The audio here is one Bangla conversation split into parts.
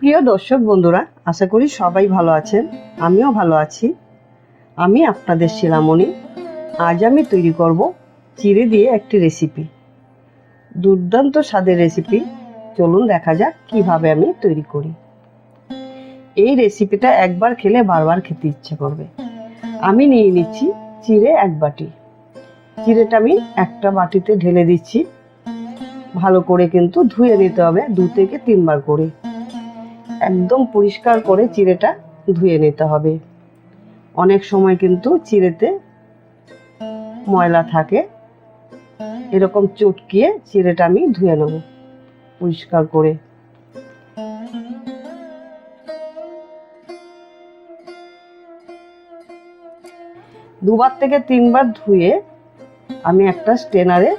প্রিয় দর্শক বন্ধুরা, আশা করি সবাই ভালো আছেন। আমিও ভালো আছি। আমি আপনাদের শিলামণি। আজ আমি তৈরি করব চিড়ে দিয়ে একটি রেসিপি দুর্দান্ত স্বাদের রেসিপি চলুন দেখা যাক কীভাবে আমি তৈরি করি। এই রেসিপিটা একবার খেলে বারবার খেতে ইচ্ছে করবে। আমি নিয়ে নিচ্ছি চিড়ে এক বাটি। চিড়েটা আমি একটা বাটিতে ঢেলে দিচ্ছি। ভালো করে কিন্তু ধুয়ে নিতে হবে দু থেকে তিনবার করে। একদম পরিষ্কার করে চিড়েটা ধুয়ে নিতে হবে। অনেক সময় কিন্তু চিড়েতে ময়লা থাকে। এরকম চটকিয়ে চিড়েটা আমি ধুয়ে নেব পরিষ্কার করে। দুবার থেকে তিনবার ধুয়ে আমি একটা স্টেনারে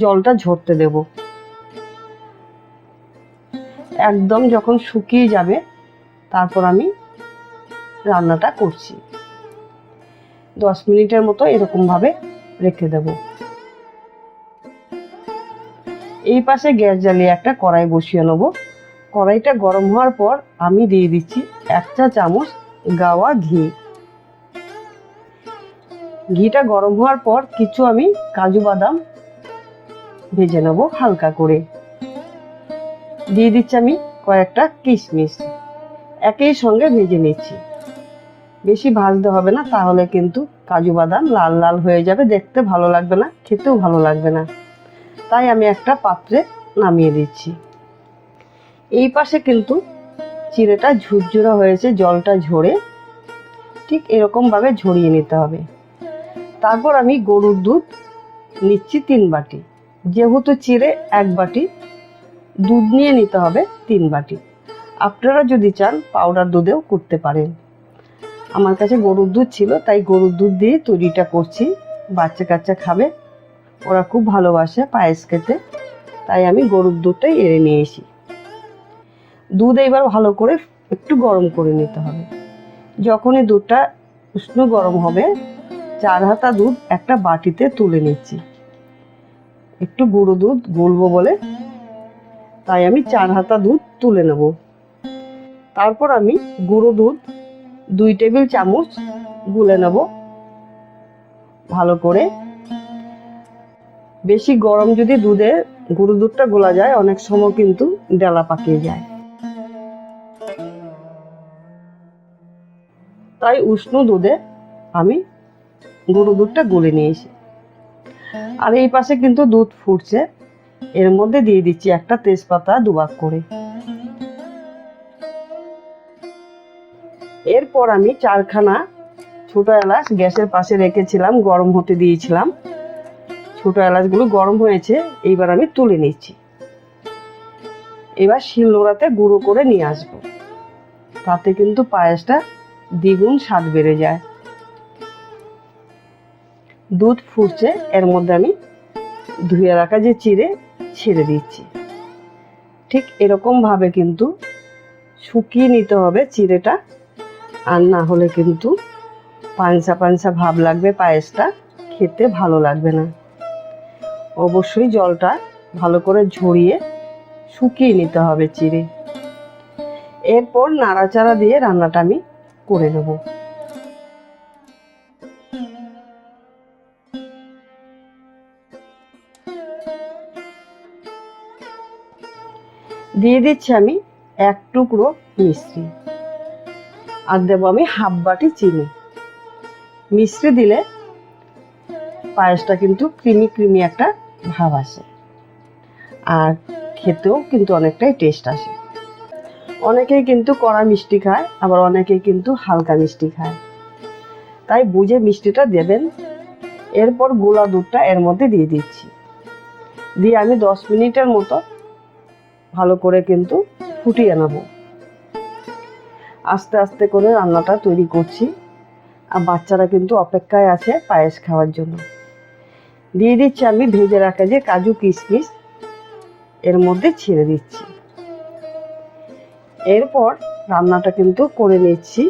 জলটা ঝরতে দেব। একদম যখন শুকিয়ে যাবে, তারপর আমি রান্নাটা করছি। দশ মিনিটের মতো এরকমভাবে রেখে দেব। এই পাশে গ্যাস জ্বালিয়ে একটা কড়াই বসিয়ে নেব। কড়াইটা গরম হওয়ার পর আমি দিয়ে দিচ্ছি এক চা চামচ গাওয়া ঘি। ঘিটা গরম হওয়ার পর কিছু আমি কাজু বাদাম ভেজে নেব হালকা করে। দিয়ে দিচ্ছি আমি কয়েকটা কিশমিশ। একই সঙ্গে ভেজে নিচ্ছি। বেশি ভাজতে হবে না, তাহলে কিন্তু কাজু বাদাম লাল লাল হয়ে যাবে, দেখতে ভালো লাগবে না, খেতেও ভালো লাগবে না। তাই আমি একটা পাত্রে নামিয়ে দিচ্ছি। এই পাশে কিন্তু চিড়েটা ঝুরঝুরা হয়েছে, জলটা ঝরে। ঠিক এরকমভাবে ঝরিয়ে নিতে হবে। তারপর আমি গরুর দুধ নিচ্ছি তিন বাটি। যেহেতু চিড়ে এক বাটি দুধ নিয়ে নিতে হবে তিন বাটি। আপনারা যদি চান পাউডার দুধেও করতে পারেন। আমার কাছে গরুর দুধ ছিল, তাই গরুর দুধ দিয়ে তৈরিটা করছি। বাচ্চা কাচ্চা খাবে, ওরা খুব ভালোবাসে পায়েস খেতে, তাই আমি গরুর দুধটাই এড়ে নিয়ে এসি দুধ এবার ভালো করে একটু গরম করে নিতে হবে। যখনই দুধটা উষ্ণ গরম হবে, চার হাতা দুধ একটা বাটিতে তুলে নিচ্ছি। একটু গুঁড়ো দুধ গুলবো বলে তাই আমি চার হাতা দুধ তুলে নেব। তারপর আমি গুঁড়ো দুধ, দুই টেবিল চামচ গুলে নেব। ভালো করে। বেশি গরম যদি দুধে গুঁড়ো দুধটা গোলা যায়, অনেক সময় কিন্তু ডালা পাকিয়ে যায়। তাই উষ্ণ দুধে আমি গুঁড়ো দুধটা গুলে নিয়েছি। আর এই পাশে কিন্তু দুধ ফুটছে। এর মধ্যে দিয়ে দিচ্ছি একটা তেজপাতা দুভাগ করে। এরপর আমি চারখানা ছোট এলাচ গ্যাসের পাশে রেখেছিলাম, গরম হতে দিয়েছিলাম। ছোট এলাচগুলো গরম হয়েছে, এইবার আমি তুলে নিচ্ছি। এবার শিলনোড়াতে গুঁড়ো করে নিয়ে আসব। তাতে কিন্তু পায়েসটা দ্বিগুণ স্বাদ বেড়ে যায়। দুধ ফুটছে, এর মধ্যে আমি ধুয়ে রাখা যে চিড়ে ছেড়ে দিচ্ছি। ঠিক এরকম ভাবে কিন্তু শুকিয়ে নিতে হবে চিড়েটা, আর না হলে কিন্তু পাঞ্চা পাঞ্চা ভাব লাগবে পায়েসটা, খেতে ভালো লাগবে না। অবশ্যই জলটা ভালো করে ঝরিয়ে শুকিয়ে নিতে হবে চিড়ে। এরপর নাড়াচাড়া দিয়ে রান্নাটা আমি করে নেব। দিয়ে দিচ্ছি আমি এক টুকরো মিশ্রি। আর দেবো আমি হাফ বাটি চিনি। মিশ্রি দিলে পায়েসটা কিন্তু ক্রিমি ক্রিমি একটা ভাব আসে। আর খেতেও কিন্তু অনেকটাই টেস্ট আসে। অনেকেই কিন্তু কড়া মিষ্টি খায়, আবার অনেকেই কিন্তু হালকা মিষ্টি খায়। তাই বুঝে মিষ্টিটা দেবেন। এরপর গোলা দুধটা এর মধ্যে দিয়ে দিচ্ছি। দিয়ে আমি দশ মিনিটের মতো ভালো করে কিন্তু ফুটিয়ে নেব। আস্তে আস্তে করে রান্নাটা তৈরি করছি। আর বাচ্চারা কিন্তু অপেক্ষায় আছে পায়েস খাওয়ার জন্য। দিয়ে দিচ্ছি আমি ভেজে রাখা যে কাজু কিশমিশ, এর মধ্যে ছেড়ে দিচ্ছি। এরপর রান্নাটা কিন্তু করে নিচ্ছি।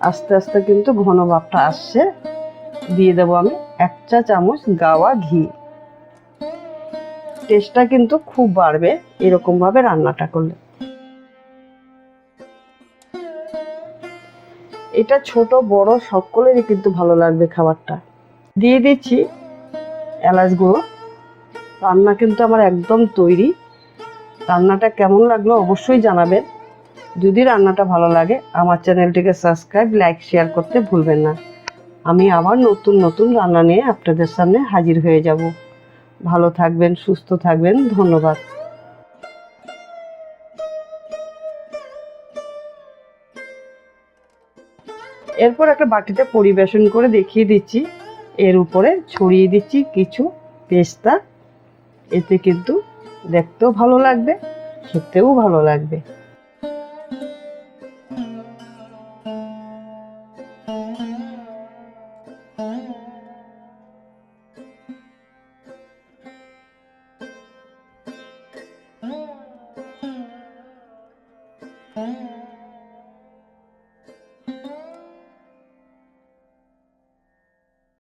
আস্তে আস্তে কিন্তু ঘন ভাবটা আসছে। দিয়ে দেবো আমি এক চা চামচ গাওয়া ঘি। টেস্টটা কিন্তু খুব বাড়বে এরকম ভাবে রান্নাটা করলে। এটা ছোট, বড় সকলেরই কিন্তু ভালো লাগবে খাবারটা। দিয়ে দিচ্ছি এলাচ গুঁড়ো। রান্না কিন্তু আমার একদম তৈরি। রান্নাটা কেমন লাগল অবশ্যই জানাবেন। যদি রান্নাটা ভালো লাগে, আমার চ্যানেলটিকে সাবস্ক্রাইব, লাইক, শেয়ার করতে ভুলবেন না। আমি আবার নতুন নতুন রান্না নিয়ে আপনাদের সামনে হাজির হয়ে যাব। ভালো থাকবেন, সুস্থ থাকবেন, ধন্যবাদ। এরপর একটা বাটিতে পরিবেশন করে দেখিয়ে দিচ্ছি। এর উপরে ছড়িয়ে দিচ্ছি কিছু পেস্তা। এতে কিন্তু দেখতেও ভালো লাগবে, খেতেও ভালো লাগবে।